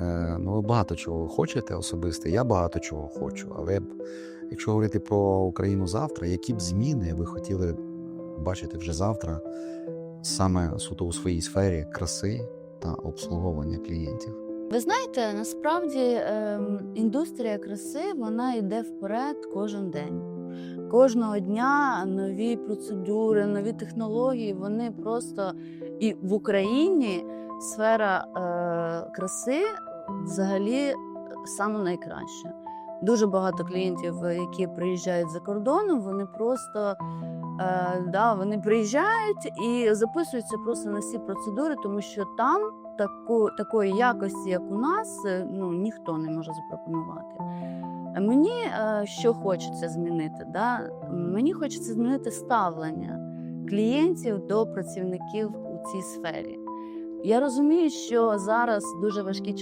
Е, ну, ви багато чого хочете особисто. Я багато чого хочу. Але якщо говорити про Україну завтра, які б зміни ви хотіли бачити вже завтра, саме суто у своїй сфері краси та обслуговування клієнтів? Ви знаєте, насправді ем, індустрія краси вона йде вперед кожен день. Кожного дня нові процедури, нові технології. Вони просто і в Україні сфера е, краси взагалі саме найкраща. Дуже багато клієнтів, які приїжджають за кордону, вони просто е, да, вони приїжджають і записуються просто на всі процедури, тому що там таку, такої якості, як у нас, е, ну ніхто не може запропонувати. Е, Мені е, що хочеться змінити? Да? Мені хочеться змінити ставлення клієнтів до працівників у цій сфері. Я розумію, що зараз дуже важкі часи.